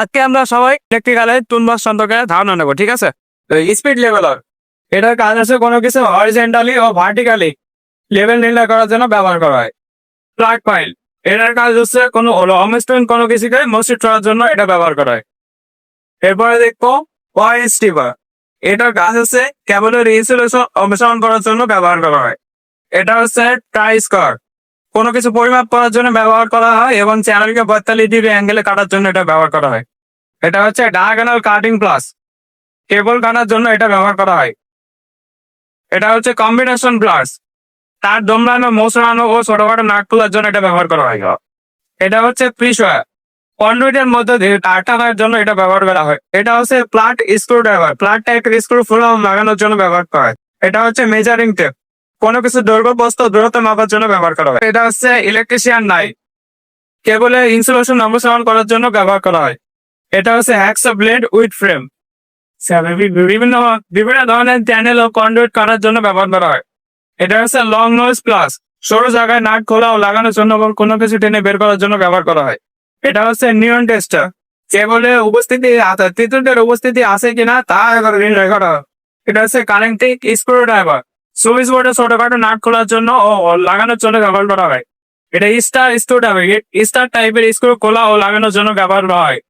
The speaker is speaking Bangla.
আজকে আমরা সবাই ইলেকট্রিক্যালের টুনবাস সম্পর্কে ধারণা নেব, ঠিক আছে? স্পিড লেভেলার এটার কাজ আছে কোনো কিছু হরিজেন্টালি ও ভার্টিক্যালি লেভেল নির্ণয় করার জন্য ব্যবহার করা হয়। প্লাগ ফাইল এটার কাজ হচ্ছে কোনো অমস্টন কোনো কিছুকে মসজিদ করার জন্য এটা ব্যবহার করা হয়। এরপরে দেখব ওয়াই স্টিভার এটার কাজ হচ্ছে কেবলের ইনসুলেশন অনুসরণ করার জন্য ব্যবহার করা হয়। এটা হচ্ছে ট্রাই স্কোয়ার কোনো কিছু পরিমাপ করার জন্য ব্যবহার করা হয় এবং চ্যানেলকে পঁয়তাল্লিশ ডিগ্রি অ্যাঙ্গেলে কাটার জন্য এটা ব্যবহার করা হয়। এটা হচ্ছে diagonal cutting pliers cable cutter জন্য এটা ব্যবহার করা হয়। এটা হচ্ছে কম্বিনেশন প্লাস তার দমড়ানো মোসড়ানো ও ছোটখাটো নাক তোলার জন্য এটা ব্যবহার করা হয়। এটা হচ্ছে প্রিসওয়ার কন্ডুইটের মধ্যে দিয়ে তার টানার জন্য এটা ব্যবহার করা হয়। এটা হচ্ছে প্লাট স্ক্রু ড্রাইভার প্লাট টাইপের স্ক্রু ফুল লাগানোর জন্য ব্যবহার করা হয়। এটা হচ্ছে মেজারিং টেপ কোনো কিছু দৈর্ঘ্য, বস্তু দূরত্ব মাপার জন্য ব্যবহার করা হয়। এটা হচ্ছে ইলেকট্রিশিয়ান নাই কেবলের ইনসুলেশন অপসারণ করার জন্য ব্যবহার করা হয়। এটা হচ্ছে হ্যাক্সা ব্লেড উইথ ফ্রেম বিভিন্ন বিভিন্ন ধরনের চ্যানেল ও কন্ডুইট করার জন্য ব্যবহার করা হয়। এটা হচ্ছে লং নোজ প্লাস সরু জায়গায় নাট খোলা ও লাগানোর জন্য কোনো কিছু টেনে বের করার জন্য ব্যবহার করা হয়। এটা হচ্ছে নিয়ন টেস্টার কেবলে উপস্থিতি তৃতীয়দের উপস্থিতি আছে কিনা তা নির্ণয় করা হয়। এটা হচ্ছে কারেন্টিক স্ক্রু ড্রাইভার সুইচ বোর্ডে ছোটখাটো নাট খোলার জন্য ও লাগানোর জন্য ব্যবহার করা হয়। এটা স্টার স্ক্রু ড্রাইভার স্টার টাইপের স্ক্রু খোলা ও লাগানোর জন্য ব্যবহার করা হয়।